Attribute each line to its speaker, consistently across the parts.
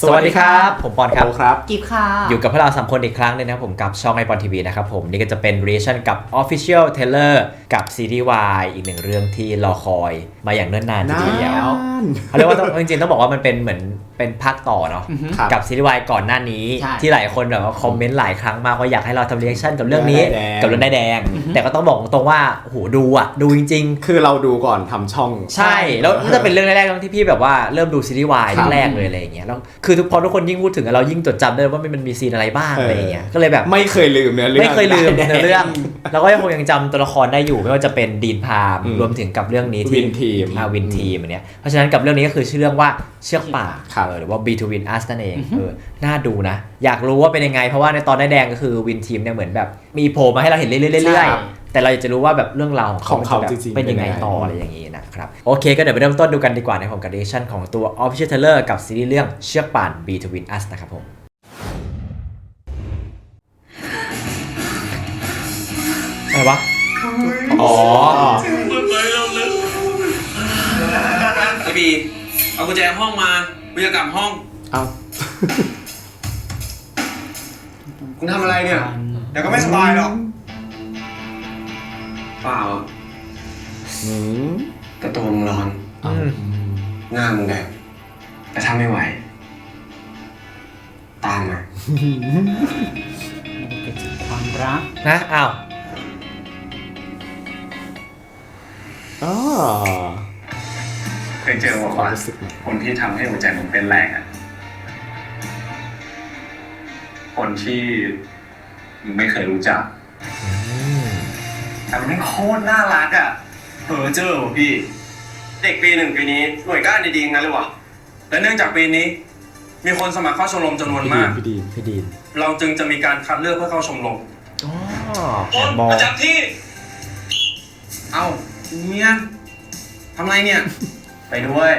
Speaker 1: สวัสดีครับ ผมปอนครับ
Speaker 2: โอครับ
Speaker 3: กิฟค่ะ
Speaker 1: อยู่กับพวกเราสามคนอีกครั้งหนึงนะครับผมกับช่องไอปอนทีวีนะครับผมนี่ก็จะเป็น reaction กับ Official t a i l o r กับซีรีส์วายอีกหนึ่งเรื่องที่รอคอยมาอย่างเนิ่นนานทีเดียว
Speaker 2: น
Speaker 1: เขาเรียกว่าต้องจริงๆต้องบอกว่ามันเป็นเหมือน เป็นภาคต่อเนาะ
Speaker 2: ครับ
Speaker 1: กับซีรีส์วายก่อนหน้านี้
Speaker 3: ใช่
Speaker 1: ที่หลายคนแบบว่าคอมเมนต์หลายครั้งมากว่าอยากให้เราทำ reaction กับเรื่องนี้
Speaker 2: เรื่องได้แดง
Speaker 1: กับเรื่องได้ายแดง แต่ก็ต้องบอกตรงๆว่าโหดูอะดูจริง ๆ
Speaker 2: คือเราดูก่อนทำช่อง
Speaker 1: ใช่ แล้วน่าจะเป็นเรื่องแรกๆที่พี่แบบว่าเริ่มดูซีรีส์วาย
Speaker 2: ครับ
Speaker 1: แรกๆเลยอะไรอย่างเงี้ยแล้วคือทุกพอทุกคนยิ่งพูดถึงอะเรายิ่งจดจำได้ว่ามันมีซีนอะไรบ้าง
Speaker 2: เอออ
Speaker 1: อะไรอย่างเงี้ยก็เลยแบบ
Speaker 2: ไม่เคยลืมเนื้อเรื่อง
Speaker 1: ไม่เคยลืม
Speaker 2: ได้
Speaker 1: เนื้อเรื่องแล้วก็ยังคงยังจำตัวละครได้อยู่ไม่ว่าจะเป็นดีนพาม
Speaker 2: อืม
Speaker 1: รวมถึงกับเรื่องนี้ที่
Speaker 2: วินทีม
Speaker 1: อ่าวินทีมอันเนี้ยเพราะฉะนั้นกับเรื่องนี้ก็คือชื่อเรื่องว่าเชือกป่า
Speaker 2: ครับ
Speaker 1: เออหรือว่า Between Us นั่นเองเออน่าดูนะ อยากรู้ว่าเป็นยังไง เพราะว่าในตอนได้ายแดงก็คือวินทีมเนี่ยเหมือนแบบ มีโผล่มาให้เราเห็นเรื่อยๆเรื่อย
Speaker 3: ใช่
Speaker 1: ๆแต่เราอยากจะรู้ว่าแบบเรื่องราวของเขา
Speaker 2: ของเขา
Speaker 1: มันจะแบบ
Speaker 2: จริงๆ
Speaker 1: เป็นยังไง
Speaker 2: เป็นยังไง
Speaker 1: ต่ออะไรอย่างงี้นะครับ โอเคก็เดี๋ยวไปเริ่มต้นดูกันดีกว่าในผมกับเดชั่นของตัว Official Trailer กับซีรีส์เรื่องเชือกป่าน Between Us นะครับผมอะไรวะ อ๋อ
Speaker 4: ไอบีเอากุญแจห้องมา กูจะกลับห้อง
Speaker 2: เอ้า
Speaker 4: คุณทำอะไรเนี่ย เดี๋ยวก็ไม่สบายหรอก เปล่าอะ
Speaker 2: อืม
Speaker 4: แต่ตัวมึงร้อน
Speaker 1: อืม
Speaker 4: หน้ามึงแดงแต่ถ้าไม่ไหว ตามมา
Speaker 3: เกิดจากความรัก
Speaker 1: นะอ้าว
Speaker 2: อ๋อ
Speaker 5: เค ยเจอบอก
Speaker 2: ความ
Speaker 5: ว่า
Speaker 2: รู้สึกใหม่
Speaker 5: คนที่ทำให้หัวใจผมเป็นแรงอะ คนที่มึงไม่เคยรู้จักแต่มันโคตรน่ารักอะเออเจอว่ะพี่
Speaker 4: เด็กปีหนึ่งปีนี้หน่วยก้านดีๆทั้งนั้นเลยวะและเนื่องจากปีนี้ มีคนสมัครเข้าชมรมจำนวน
Speaker 2: พี่ดี
Speaker 4: มาก
Speaker 2: นพี่ดีน
Speaker 1: พี่ดีน
Speaker 4: เราจึงจะมีการคัดเลือกเพื่อเข้าชมรม
Speaker 1: อ๋อแอบมอง
Speaker 4: ประจำที่ เอ้าเมียทำไรเนี่ย ไปด้วย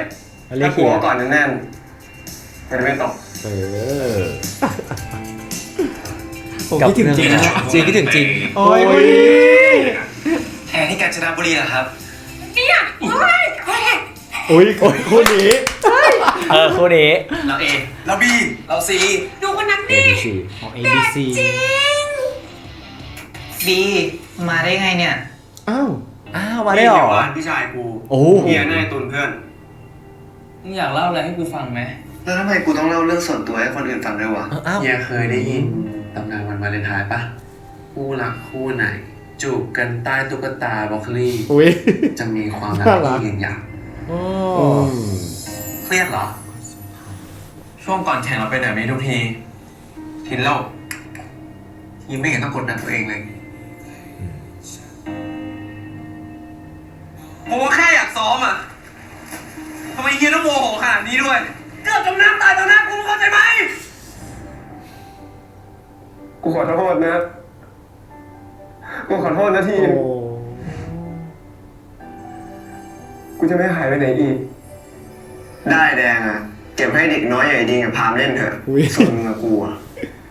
Speaker 1: เรีย
Speaker 4: ถ้ากก
Speaker 1: เฮี
Speaker 4: ลัวยก่อนแน่นๆจะได้ไม่ตก
Speaker 2: เออ ผม
Speaker 1: กับ
Speaker 2: คิดถึงจริง
Speaker 1: เอ
Speaker 2: นะ
Speaker 1: จริงคิดถึงจริง
Speaker 2: โอ้ย
Speaker 4: แทนที่กาญจนบุรีเหรอครับ
Speaker 2: อุ้ยคู่นี้
Speaker 1: เออคู่นี้
Speaker 4: เราเอเราบีเราซี
Speaker 6: ดูคนนั้นดิ
Speaker 1: ABC
Speaker 3: ของ ABC
Speaker 6: บีมาได้ไงเนี่ย
Speaker 2: อ้าว
Speaker 1: อ้าวมาได้หรอ
Speaker 4: บ้านพี่ชายกู
Speaker 1: โอ้
Speaker 4: เฮียนายตุนเพื่อน
Speaker 7: มึงอยากเล่าอะไรให้กูฟังไหม
Speaker 4: แล้วทำไมกูต้องเล่าเรื่องส่วนตัวให้คนอื่นฟังด้วยวะ
Speaker 1: อ้าว
Speaker 4: เฮียเคยได้ยินตำนานวันวาเลนไทน์ปะคู่รักคู่ไหน จูบกันใต้ตุ๊กตาบล็อกโคลี่
Speaker 2: อุ้ย
Speaker 4: จะมีความรัก
Speaker 2: น่ารัก
Speaker 4: ที่ยืนยาว
Speaker 1: อ๋อ
Speaker 2: อืม
Speaker 4: เครียดเหรอ ช่วงก่อนแข่งเราเป็นแบบนี้ทุกทีทินเล่าทีมไม่เห็นต้องกดดันตัวเองเลย ผมว่าแค่อยากซ้อมอะทำไมเฮียต้องโมโหขนาดนี้ด้วย เกิดจมน้ำตายต่อหน้ากูเข้าใจไหม กูขอโทษนะ กูขอโทษนะที
Speaker 2: โอ้
Speaker 4: มกูจะไม่หายไปไหนอีก ได้แดงอะ เก็บให้เด็กน้อยอย่างไอ้ดีกับพามเล่นเถอะ
Speaker 2: อุ้ย
Speaker 4: ส่วนมึงกับกูอะ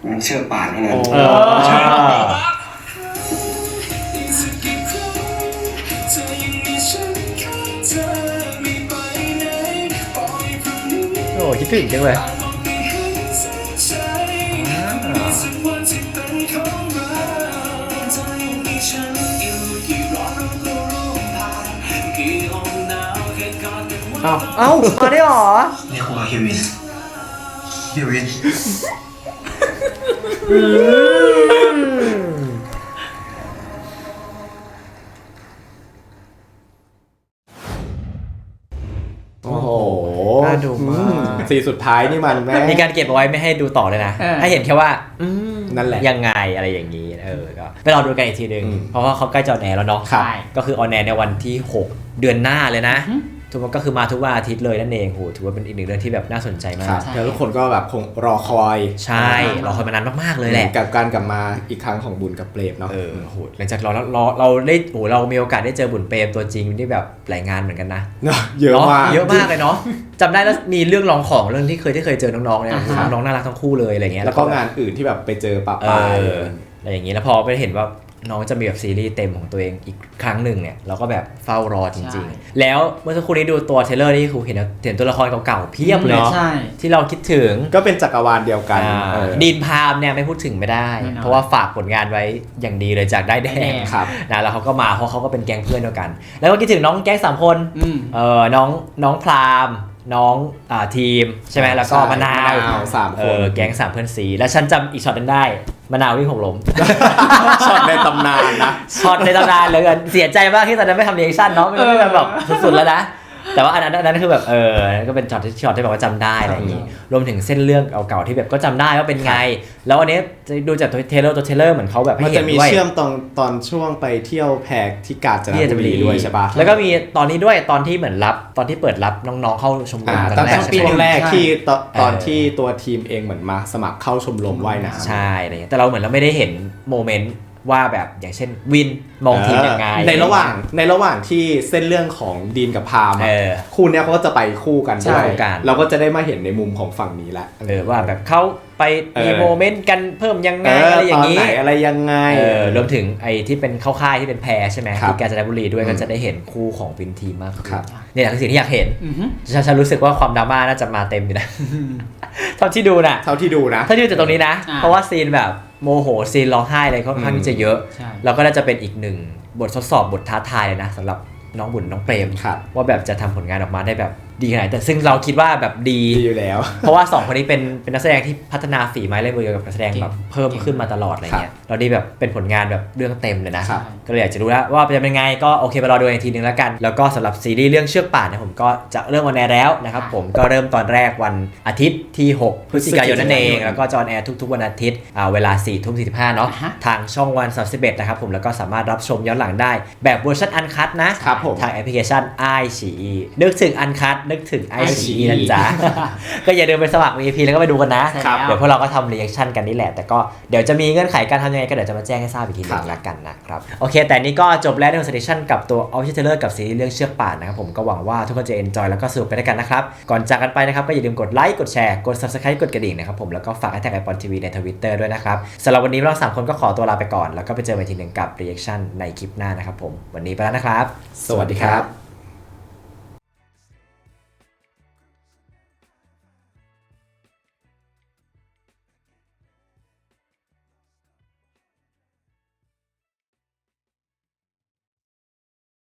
Speaker 4: มันเชื่อป่านเท่านั้น
Speaker 2: โอ้
Speaker 1: เออโอ้ คิดถึงจังเลยอ้าวเอ้ามาได้หรอ
Speaker 4: นี่ครูกับเฮียวินเฮียวิน
Speaker 2: อืสีสุดท้ายนี่มันแม่
Speaker 1: มีการเก็บเอาไว้ไม่ให้ดูต่อเลยนะ
Speaker 3: เออ
Speaker 1: ให้เห็นแค่ว่า อืม
Speaker 2: นั่นแหละ
Speaker 1: ยังไงอะไรอย่างนี้ เออ ก็ไปรอดูกันอีกทีหนึ่ง
Speaker 2: อืม
Speaker 1: เพราะว่าเขาใกล้จะออนแอร์แล้วเนาะ
Speaker 2: ครับ
Speaker 3: ใช่
Speaker 1: ก็คือออนแอร์ในวันที่ 6 เดือนหน้าเลยนะ
Speaker 3: อือฮึ
Speaker 1: ทุกคนก็คือมาทุกวันอาทิตย์เลยนั่นเองโหถือว่าเป็นอีกหนึ่งเรื่องที่แบบน่าสนใจมา
Speaker 2: ครั
Speaker 1: ก
Speaker 2: บแล้วทุกคนก็แบบคงรอคอย
Speaker 1: ใช่รอคอยมานานมากๆเลยแหละ
Speaker 2: กับการกลับมาอีกครั้งของบุญกับเปรมเนาะ
Speaker 1: เออโหหลังจากเราเราเราเราได้โหเรามีโอกาสได้เจอบุญเปรมตัวจริงที่แบบหลายงานเหมือนกันนะ
Speaker 2: เนอะเยอะมาก
Speaker 1: เยอะมากเลยเนาะจำได้แล้วมีเรื่องรองของเรื่องที่เคยที่เคยเจอน้องๆเนี่ย
Speaker 3: อ่าฮะ
Speaker 1: น้องๆน่ารักทั้งคู่เลยอะไรเงี้ย
Speaker 2: แล้วก็งานอื่นที่แบบไปเจอปะ
Speaker 1: เอ
Speaker 2: ปาย
Speaker 1: ออะไรอย่างนี้แล้วพอไปเห็นว่า น้องจะมีแบบซีรีส์เต็มของตัวเองอีกครั้งหนึ่งเนี่ยเราก็แบบเฝ้ารอจริง ๆ แล้วเมื่อสักครู่นี้ดูตัวเทรลเลอร์นี่คือเห็นเห็นตัวละครเก่าๆเพียบเลย
Speaker 3: ใช่
Speaker 1: ที่เราคิดถึง
Speaker 2: ก็เป็นจักรวาลเดียวกัน
Speaker 1: อ่า
Speaker 2: เออ
Speaker 1: ดีนพามเนี่ยไม่พูดถึงไม่ได้
Speaker 3: แน่นอน
Speaker 1: เพราะว่าฝากผลงานไว้อย่างดีเลยจากได้แด
Speaker 3: ได้แด
Speaker 1: ง
Speaker 3: ง
Speaker 2: ครับ
Speaker 1: นะแล้วเขาก็มาเพราะเขาก็เป็นแก๊งเพื่อนเดียวกัน แล้วก็คิดถึงน้องแก๊งสามคน
Speaker 3: อืม
Speaker 1: เออน้องน้องพราม น้องอ่าทีมใช่ไหมแล้วก็
Speaker 2: ใช่
Speaker 1: มะนาว
Speaker 2: มะนาวสามคน
Speaker 1: เออแก๊งสามเพื่อนสีแล้วฉันจำอีกช็อตนั้นได้มะนาววิ่งหกล้ม
Speaker 2: ช็อตในตำนานนะ
Speaker 1: ช็อตในตำนานเหลยเสียใจมากที่ตอนนั้นไม่ทำเรีแอคชั่นเนาะไม่งั้นมันแบบสุดๆแล้วนะ แต่ว่าอันนั้นอันนั้นคือแบบเออนั่นก็เป็นช็อตที่ช็อตที่แบบว่าจำได้อะไรอย่างงี้รวมถึงเส้นเรื่องเก่าๆที่แบบก็จำได้ว่าเป็นไง แล้วอันนี้จะดูจากตัวเทเลอร์ตัวเทเลอร์เหมือนเขาแบบให้
Speaker 2: มัน
Speaker 1: เห็
Speaker 2: จะ
Speaker 1: น
Speaker 2: มี
Speaker 1: ด้วย
Speaker 2: เชื่อมตอนตอนช่วงไปเที่ยวแพกที่กาญจน
Speaker 1: ที่จะ
Speaker 2: บุ
Speaker 1: ไป
Speaker 2: รีด้วยใช่ปะ
Speaker 1: แล้วก็มีตอนนี้ด้วยตอนที่เหมือนรับตอนที่เปิดรับน้องๆเข้าชมร
Speaker 2: อ่าม
Speaker 1: กัน
Speaker 2: ตั้งแต่
Speaker 1: แรก
Speaker 2: ช่วงแรก
Speaker 3: ใช่
Speaker 2: ที่ตอนตอน
Speaker 1: เออ
Speaker 2: ที่ตัวทีมเองเหมือนมาสมัครเข้าชมรมว่ายน้ำ
Speaker 1: ใช่อะไรเงี้ยแต่เราเหมือนเราไม่ได้เห็นโมเมนต์ ว่าแบบอย่างเช่นวินมองทีมยังไง
Speaker 2: เออในระหว่างในระหว่างที่เส้นเรื่องของดีนกับพามอะ
Speaker 1: เออ
Speaker 2: คู่เนี้ยเขาก็จะไปคู่กัน
Speaker 1: ใช่
Speaker 2: ด้วย
Speaker 1: คู่กัน
Speaker 2: เราก็จะได้มาเห็นในมุมของฝั่งนี้ละ
Speaker 1: เออว่าแบบเขาไปมี
Speaker 2: เออ
Speaker 1: โมเมนต์กันเพิ่มยังไง
Speaker 2: เออ
Speaker 1: อะไรอ
Speaker 2: ต
Speaker 1: ย่า
Speaker 2: องน
Speaker 1: นี้
Speaker 2: ไหนอะไรยังไง
Speaker 1: เออรวมถึงไอ้ที่เป็นเข้าค่ายที่เป็นแพรใช่ไหม
Speaker 2: ครับ
Speaker 1: ที่กาญจนบุรีด้วย
Speaker 2: อืม
Speaker 1: ก็จะได้เห็นคู่ของวินทีมมากขึ้น
Speaker 2: ครับ
Speaker 1: เนี่ยคือสิ่งที่อยากเห็น
Speaker 3: อือฮึ
Speaker 1: ฉันฉันรู้สึกว่าความดราม่าน่าจะมาเต็มอยู่นะเท่าที่ดูน่ะ
Speaker 2: เท่าที่ดูนะ
Speaker 1: ถ้าดูจากตรงนี้นะ
Speaker 3: อ่า
Speaker 1: เพราะว่าซีนแบบ โมโหซีนร้องไห้อะไรค่อนข้างที่จะเยอะ
Speaker 3: ใช่
Speaker 1: แล้วก็น่าจะเป็นอีกหนึ่งบททดสอบบทท้าทายเลยนะสำหรับน้องบุญน้องเปรม
Speaker 2: ครับ
Speaker 1: ว่าแบบจะทำผลงานออกมาได้แบบ ดีขนาดไหนแต่ซึ่งเราคิดว่าแบบดี
Speaker 2: ดีอยู่แล้ว
Speaker 1: เพราะว่าสองคนนี้เป็นเป็นนักแสดงที่พัฒนาฝีไม้ลายมือกับการแสดงแบบเพิ่มขึ้นมาตลอดอะไรเงี้ยเราได้แบบเป็นผลงานแบบเรื่องเต็มเลยนะ
Speaker 2: ครับ
Speaker 1: ก็เลยอยากจะรู้แล้วว่าจะเป็นไงก็โอเคไปรอดูอีกทีนึงแล้วกัน แล้วก็สำหรับซีรีส์เรื่องเชือกป่านนะผมก็จะเริ่มออนแอร์แล้วนะครับผมก็เริ่มตอนแรกวันอาทิตย์ที่ 6 พฤศจิกายนนั่นเอง แล้วก็จะออนแอร์ทุกๆวันอาทิตย์อ่าเวลา4ทุ่ม45เนาะ
Speaker 3: อ่าฮะ
Speaker 1: ทางช่องวัน31นะครับผมแล้วก็สามารถรับชมย้อนหลังได้แบบเวอร์ชันอันคันะ
Speaker 2: ครับผม
Speaker 1: ทางแอปพลิเคชัน i อ e นึกถึงอันคันึกถึง i อ e นะจ๊ะ ก็อย่าลืมไปสมัคร VIP แล้วก็ไปดูกันนะ
Speaker 3: ใช่แล้ว
Speaker 1: เดี๋ยวพวกเราก็ทำรีแอคชั่นกันนี่แหละ แต่ก็เดี๋ยวจะมีเงื่อนไขการทำยังไงก็เดี๋ยวจะมาแจ้งให้ทราบอีกทีหนึ
Speaker 2: ครั
Speaker 1: ง
Speaker 2: บ
Speaker 1: ละกันนะครับ โอเค แต่นี่ก็จบแล้วใน Conversation กับตัว Official Trailer กับซีรีส์เรื่องเชือกป่านนะครับผมก็หวังว่าทุกคนจะ enjoy แล้วก็สนุกไปด้วยกันนะครับ ก่อนจากกันไปนะครับก็อย่าลืมกดไลค์กดแชร์กด subscribe กดกระดิ่งนะครับผมแล้วก็ฝากให้แท็กไอปอนทีวีใน Twitter ด้วยนะครับสำหรับวันนี้เราสามคนก็ขอตัวลาไปก่อน แล้วก็ไปเจอกันอีกทีหนึ่งกับ reaction ในคลิปหน้านะครับผมวันนี้ไปแล้วนะครับ
Speaker 2: สวัสดีครับ